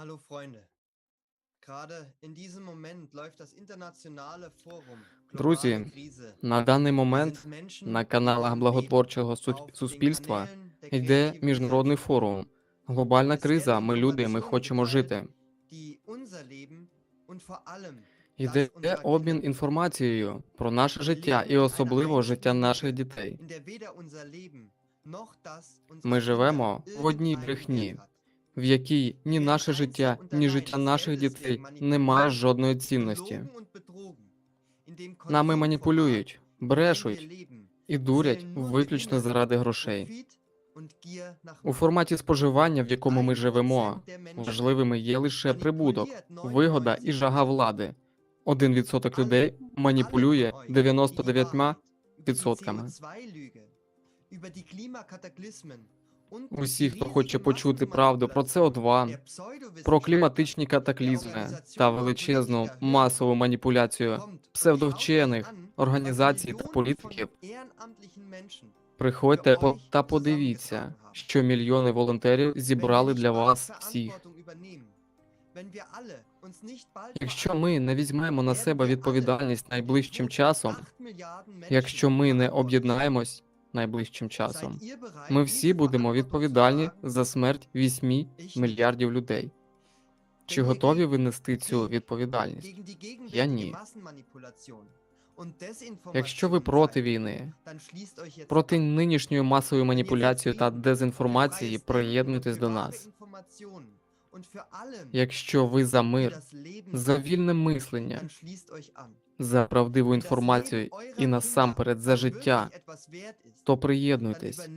Hallo Freunde. Gerade in diesem Moment läuft das internationale Forum Друзі. На даний момент на каналах благотворчого суспільства йде міжнародний форум. Глобальна криза. Ми люди, ми хочемо жити. Йде обмін інформацією про наше життя і особливо життя наших дітей. Ми живемо в одній брехні. В якій ні наше життя, ні життя наших дітей не має жодної цінності. Нами маніпулюють, брешуть і дурять виключно заради грошей. У форматі споживання, в якому ми живемо, важливими є лише прибуток, вигода і жага влади. Один відсоток людей маніпулює 99 відсотками. Усі, хто хоче почути правду про СО2, про кліматичні катаклізми та величезну масову маніпуляцію псевдовчених організацій та політиків, приходьте та подивіться, що мільйони волонтерів зібрали для вас всіх. Якщо ми не візьмемо на себе відповідальність найближчим часом, якщо ми не об'єднаємось найближчим часом, ми всі будемо відповідальні за смерть 8 мільярдів людей. Чи готові ви нести цю відповідальність? Я ні. Якщо ви проти війни, проти нинішньої масової маніпуляції та дезінформації, приєднуйтесь до нас. Якщо ви за мир, за вільне мислення, за правдиву інформацію і насамперед за життя, то приєднуйтесь.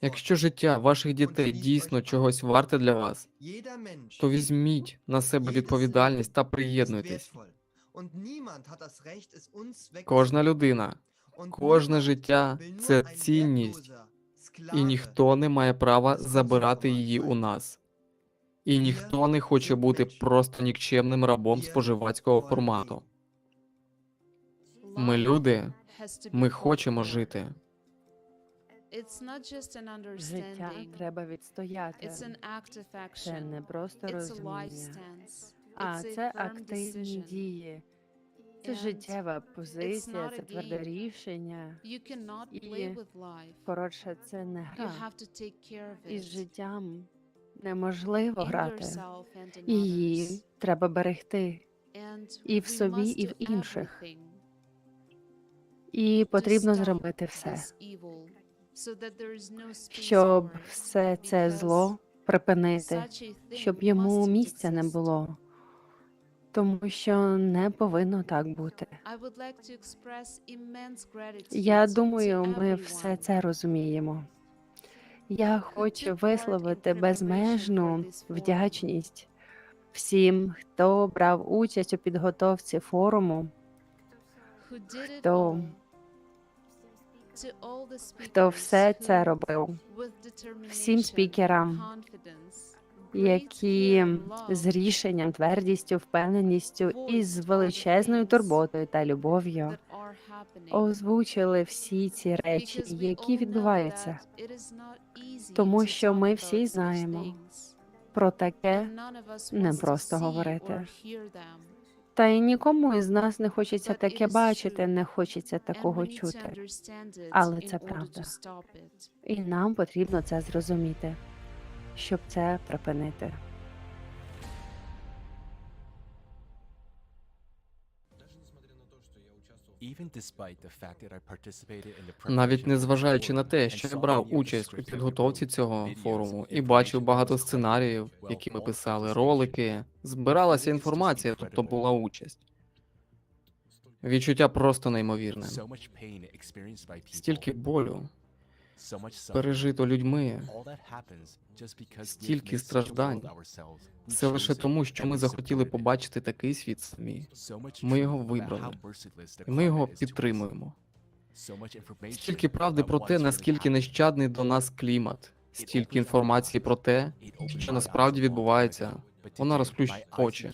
Якщо життя ваших дітей дійсно чогось варте для вас, то візьміть на себе відповідальність та приєднуйтесь. Кожна людина, кожне життя це цінність, і ніхто не має права забирати її у нас. І ніхто не хоче бути просто нікчемним рабом споживацького формату. Ми люди, ми хочемо жити. Життя треба відстояти. Це не просто розуміння, а це активні дії. Це життєва позиція, це тверде рішення. І, Коротше, це не гра. Із життям неможливо грати. Її треба берегти. і в собі, і в інших. І потрібно зробити все, щоб все це зло припинити, щоб йому місця не було, тому що не повинно так бути. Я думаю, ми все це розуміємо. Я хочу висловити безмежну вдячність всім, хто брав участь у підготовці форуму, хто, хто все це робив, всім спікерам, які з рішенням, твердістю, впевненістю і з величезною турботою та любов'ю озвучили всі ці речі, які відбуваються, тому що ми всі знаємо, про таке не просто говорити. Та й нікому із нас не хочеться таке бачити, не хочеться такого чути. Але це правда. І нам потрібно це зрозуміти, щоб це припинити. Навіть незважаючи на те, що я брав участь у підготовці цього форуму і бачив багато сценаріїв, які ми писали, ролики, збиралася інформація, тобто була участь. Відчуття просто неймовірне. Стільки болю пережито людьми, стільки страждань. все лише тому, що ми захотіли побачити такий світ самі. Ми його вибрали. І ми його підтримуємо. Стільки правди про те, наскільки нещадний до нас клімат, стільки інформації про те, що насправді відбувається. Вона розплющить очі.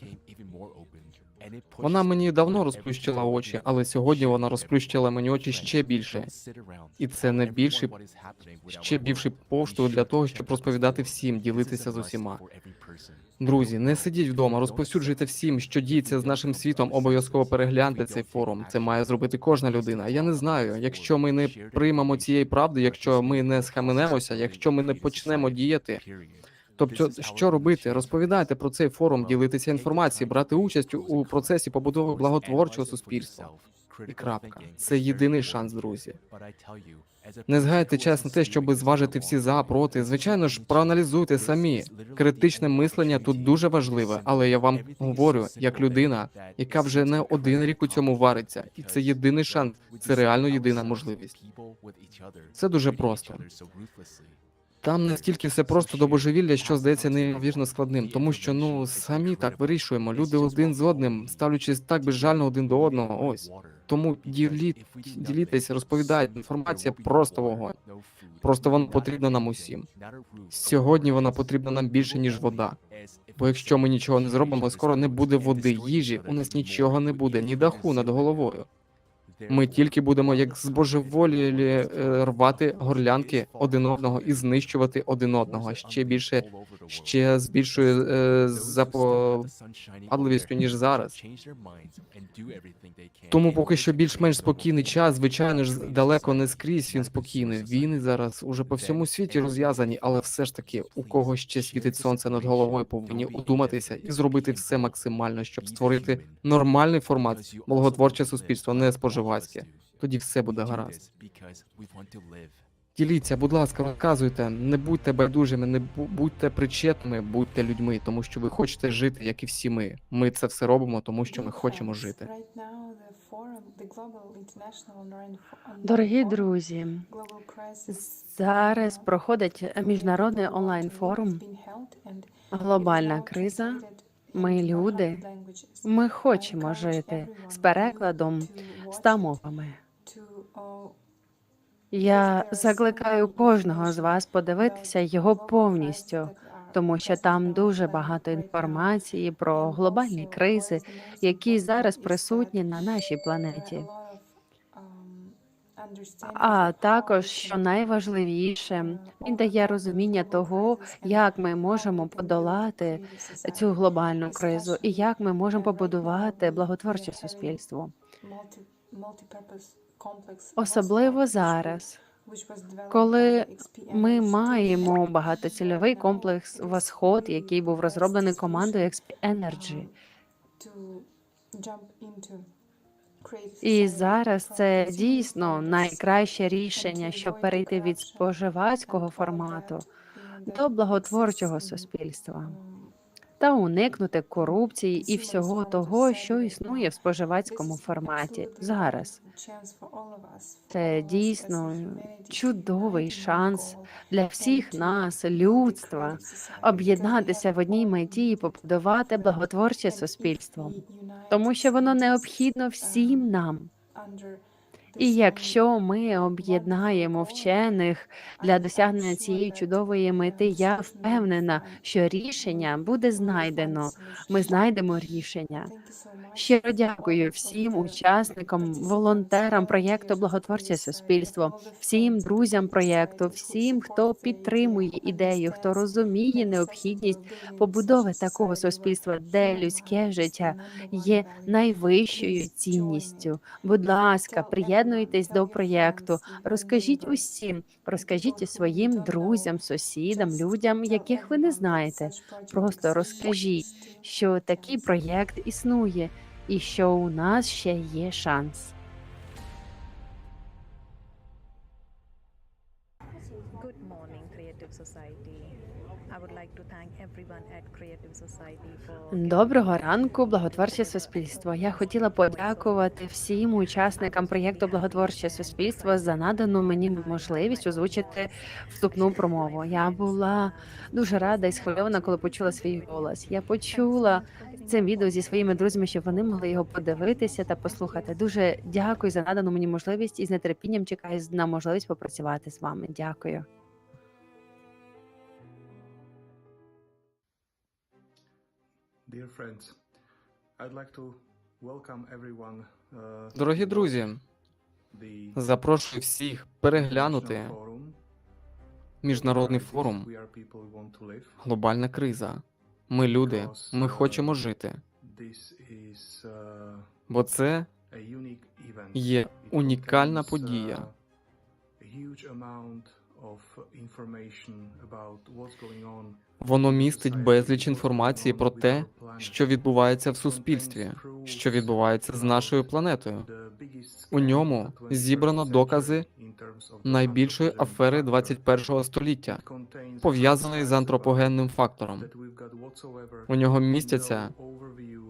Вона мені давно розплющила очі, але сьогодні вона розплющила мені очі ще більше. І це не більший, ще більший поштовх для того, щоб розповідати всім, ділитися з усіма. Друзі, не сидіть вдома, розповсюджуйте всім, що діється з нашим світом. Обов'язково перегляньте цей форум. Це має зробити кожна людина. Я не знаю, якщо ми не приймемо цієї правди, якщо ми не схаменемося, якщо ми не почнемо діяти. Тобто, що робити? Розповідайте про цей форум, ділитися інформацією, брати участь у процесі побудови благотворчого суспільства. І крапка. Це єдиний шанс, друзі. Не згайте час на те, щоб зважити всі за проти. Звичайно ж, проаналізуйте самі. Критичне мислення тут дуже важливе, але я вам говорю, як людина, яка вже не один рік у цьому вариться, і це єдиний шанс, це реально єдина можливість. Це дуже просто. Там настільки все просто до божевілля, що здається неймовірно складним, тому що ну самі так вирішуємо. Люди один з одним, ставлячись так безжально один до одного. Ось тому діліть, ділітесь, розповідайте. Інформація просто вогонь. Просто вона потрібна нам усім. Сьогодні вона потрібна нам більше ніж вода. Бо якщо ми нічого не зробимо, скоро не буде води, їжі. У нас нічого не буде, ні даху над головою. Ми тільки будемо як збожеволілі е, рвати горлянки один одного і знищувати один одного ще більше, ще з більшою е, запопадливістю, ніж зараз. Тому поки що більш-менш спокійний час, звичайно ж, далеко не скрізь він спокійний. Війни зараз уже по всьому світі розв'язані, але все ж таки, у кого ще світить сонце над головою, повинні удуматися і зробити все максимально, щоб створити нормальний формат благотворче суспільство, не споживацьке. Тоді все буде гаразд. Діліться, будь ласка, розказуйте, не будьте байдужими, не будьте причетними, будьте людьми, тому що ви хочете жити, як і всі ми. Ми це все робимо, тому що ми хочемо жити. Дорогі друзі, зараз проходить міжнародний онлайн форум. Глобальна криза. Ми люди. Ми хочемо жити з перекладом ста мовами. Я закликаю кожного з вас подивитися його повністю, тому що там дуже багато інформації про глобальні кризи, які зараз присутні на нашій планеті. А також, що найважливіше, він дає розуміння того, як ми можемо подолати цю глобальну кризу і як ми можемо побудувати благотворче суспільство. Особливо зараз, коли ми маємо багатоцільовий комплекс Восход, який був розроблений командою XP Energy. І зараз це дійсно найкраще рішення, щоб перейти від споживацького формату до благотворчого суспільства та уникнути корупції і всього того, що існує в споживацькому форматі зараз. Це дійсно чудовий шанс для всіх нас, людства, об'єднатися в одній меті і побудувати благотворче суспільство, тому що воно необхідно всім нам. І якщо ми об'єднаємо вчених для досягнення цієї чудової мети, я впевнена, що рішення буде знайдено. Ми знайдемо рішення. Щиро дякую всім учасникам, волонтерам проєкту Благотворче суспільство, всім друзям проєкту, всім, хто підтримує ідею, хто розуміє необхідність побудови такого суспільства, де людське життя є найвищою цінністю. Будь ласка, приєднуйтесь до проєкту, розкажіть усім, розкажіть своїм друзям, сусідам, людям, яких ви не знаєте. Просто розкажіть, що такий проєкт існує і що у нас ще є шанс. Доброго ранку, благотворче суспільство. Я хотіла подякувати всім учасникам проєкту Благотворче суспільство за надану мені можливість озвучити вступну промову. Я була дуже рада і схвильована, коли почула свій голос. Я почула це відео зі своїми друзями, щоб вони могли його подивитися та послухати. Дуже дякую за надану мені можливість і з нетерпінням чекаю на можливість попрацювати з вами. Дякую. Dear friends, I'd like to welcome everyone. uh, Дорогі друзі, запрошую всіх переглянути міжнародний форум. Глобальна криза. Ми люди, ми хочемо жити, uh, бо це є унікальна подія. Воно містить безліч інформації про те, що відбувається в суспільстві, що відбувається з нашою планетою. У ньому зібрано докази найбільшої афери 21 століття, пов'язаної з антропогенним фактором. У нього містяться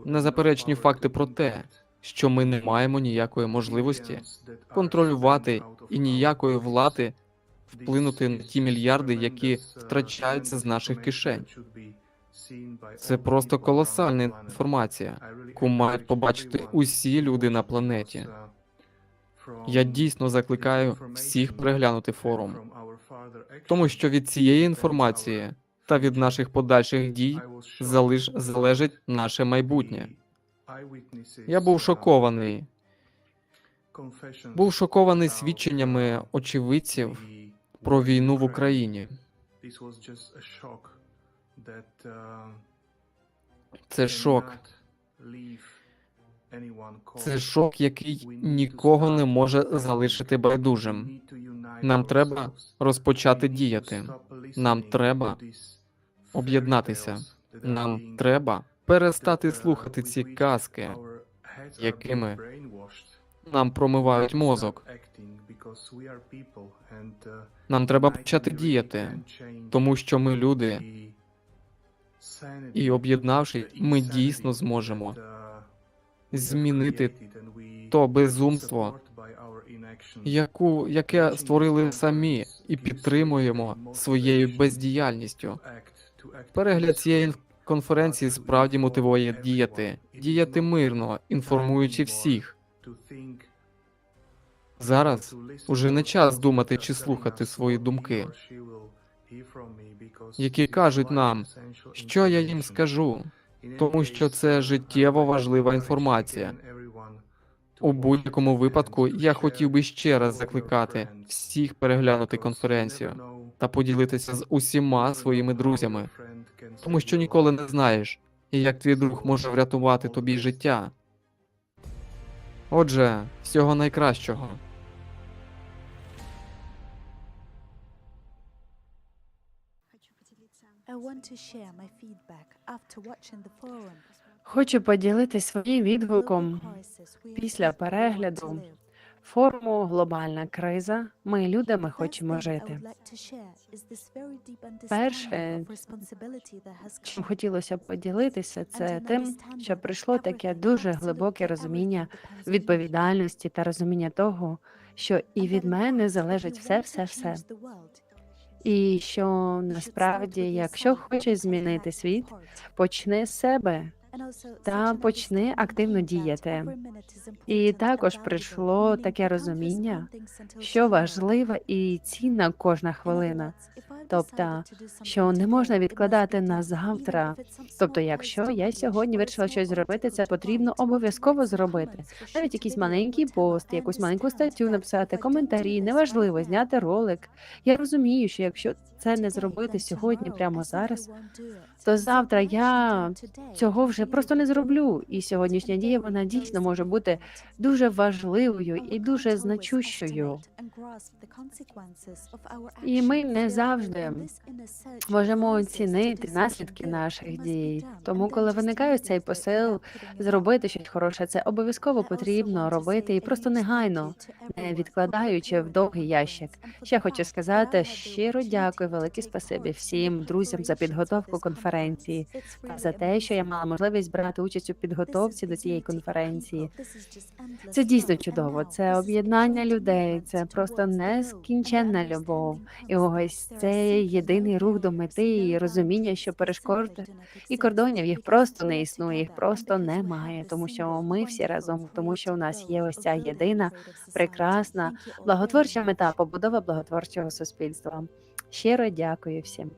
незаперечні факти про те, що ми не маємо ніякої можливості контролювати і ніякої влади вплинути на ті мільярди, які втрачаються з наших кишень. Це просто колосальна інформація, яку мають побачити усі люди на планеті. Я дійсно закликаю всіх переглянути форум, тому що від цієї інформації та від наших подальших дій залиш... залежить наше майбутнє. Я був шокований. Був шокований свідченнями очевидців про війну в Україні. Це шок. Це шок, який нікого не може залишити байдужим. Нам треба розпочати діяти. Нам треба об'єднатися. Нам треба перестати слухати ці казки, якими нам промивають мозок. Нам треба почати діяти, тому що ми люди, і об'єднавшись, ми дійсно зможемо змінити то безумство, яку, яке створили самі, і підтримуємо своєю бездіяльністю. Перегляд цієї конференції справді мотивує діяти, діяти мирно, інформуючи всіх. Зараз уже не час думати чи слухати свої думки, які кажуть нам, що я їм скажу, тому що це життєво важлива інформація. У будь-якому випадку я хотів би ще раз закликати всіх переглянути конференцію та поділитися з усіма своїми друзями, тому що ніколи не знаєш, як твій друг може врятувати тобі життя. Отже, всього найкращого. Хочу поділитися своїм відгуком після перегляду форуму Глобальна криза. Ми люди, ми хочемо жити. Перше, чим хотілося б поділитися, це тим, що прийшло таке дуже глибоке розуміння відповідальності та розуміння того, що і від мене залежить все, все, все. І що насправді, якщо хочеш змінити світ, почни з себе та почни активно діяти. І також прийшло таке розуміння, що важлива і цінна кожна хвилина. Тобто, що не можна відкладати на завтра. Тобто, якщо я сьогодні вирішила щось зробити, це потрібно обов'язково зробити. Навіть якийсь маленький пост, якусь маленьку статтю написати, коментарі, неважливо, зняти ролик. Я розумію, що якщо це не зробити сьогодні, прямо зараз, то завтра я цього вже просто не зроблю. І сьогоднішня дія вона дійсно може бути дуже важливою і дуже значущою. І ми не завжди можемо оцінити наслідки наших дій. Тому, коли виникає цей посил зробити щось хороше, це обов'язково потрібно робити і просто негайно, не відкладаючи в довгий ящик. Ще хочу сказати щиро дякую, велике спасибі всім друзям за підготовку конференції та за те, що я мала можливість брати участь у підготовці до цієї конференції. Це дійсно чудово. Це об'єднання людей, це просто нескінченна любов. І ось це єдиний рух до мети і розуміння, що перешкод і кордонів їх просто не існує, їх просто немає, тому що ми всі разом, тому що у нас є ось ця єдина прекрасна благотворча мета побудова благотворчого суспільства. Щиро дякую всім.